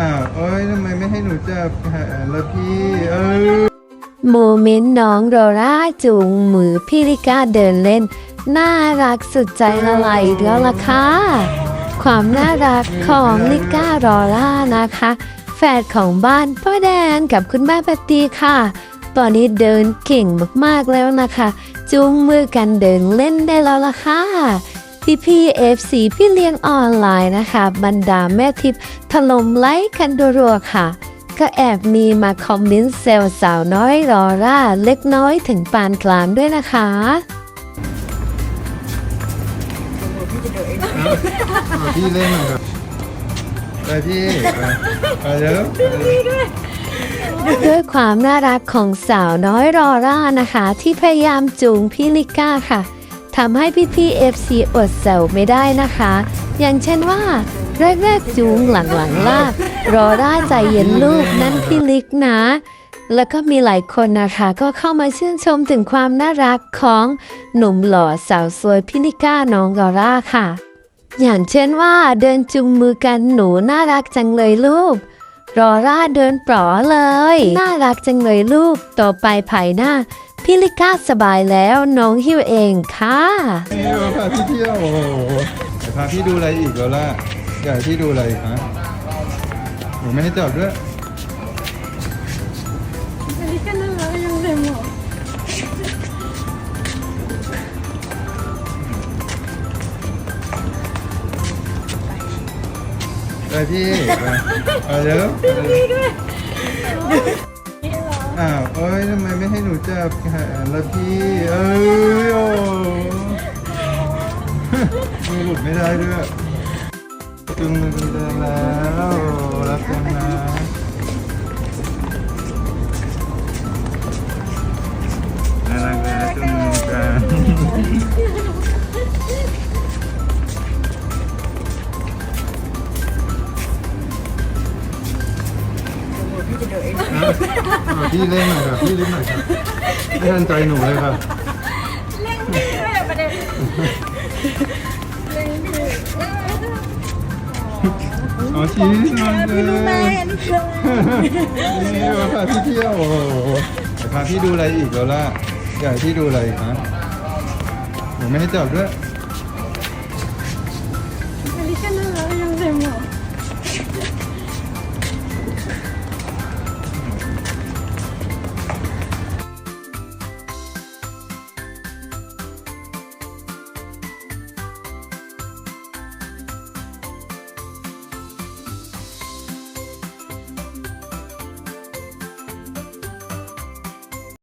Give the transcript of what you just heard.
อ้าวโอ้ยทำไมไม่ให้หนูจับแขนละพี่เออโมเมนต์น้องโรราจูงมือพี่ลิก้าเดินเล่น น่ารักสุดใจละลายแล้วล่ะค่ะ ความน่ารักของลิก้ารอร่านะคะแฝดของบ้านพ่อแดนกับคุณแม่ปตีค่ะ ตอนนี้เดินเก่งมากๆแล้วนะคะ จูงมือกันเดินเล่นได้แล้วล่ะค่ะ พี่พี่เอฟซีพี่เลี้ยงออนไลน์นะคะ บรรดาแม่ทิพย์ถล่มไลค์กันรัวๆค่ะ ก็แอบมีมาคอมเมนต์เซลสาวน้อยรอร่า เล็กน้อยถึงปานกลางด้วยนะคะพี่เล่นหน่อยครับไปพี่ไปไปเร็วไปเร็วด้วยความน่ารักของสาวน้อยรอร่านะคะ ที่พยายามจูงพี่ลิก้าค่ะ ทำให้พี่พี่เอฟซีอดแซวไม่ได้นะคะ อย่างเช่นว่า แรกๆจูงหลังๆลาก รอร่าใจเย็นลูกนั่นพี่ลิกนะ แล้วก็มีหลายคนนะคะ ก็เข้ามาชื่นชมถึงความน่ารักของหนุ่มหล่อสาวสวยพี่ลิก้าน้องรอร่าค่ะ อย่างเช่นว่าเดินจุงมือกันหนูน่ารักจังเลยลูกรอร่าเดินปลอเลย น่ารักจังเลยลูกต่อไปภายหน้า พี่ลิก้าสบายแล้วน้องฮิวเองค่ะนี่มาพาพี่เที่ยวโอ้โหเดี๋ยวพาพี่ดูอะไรอีกแล้วล่ะอยากให้พี่ดูอะไรอีกฮะหนูไม่ให้จับด้วยอันนี้ก็น่ารักยังเต็มหมดไปพี่ไปไปเร็วไปเร็ว อ้าวเอ้ยทำไมไม่ให้หนูจับแขนละพี่ เอ้ยโอ้มือหลุดไม่ได้ด้วยจึงมือกันเดินแล้ว รักกันนะ อะพี่เล่นหน่อยครับพี่เล่นหน่อยครับไม่ทันใจหนูเลยครับเล่นพี่ด้วยประเด็นเล่นพี่อ๋อชี้นอนเลยรู้ไหมอันนี้คืออะไรนี่มาพาพี่เที่ยวโอ้โหเดี๋ยวพาพี่ดูอะไรอีกแล้วล่ะอยากให้พี่ดูอะไรอีกฮะหนูไม่ให้จับด้วย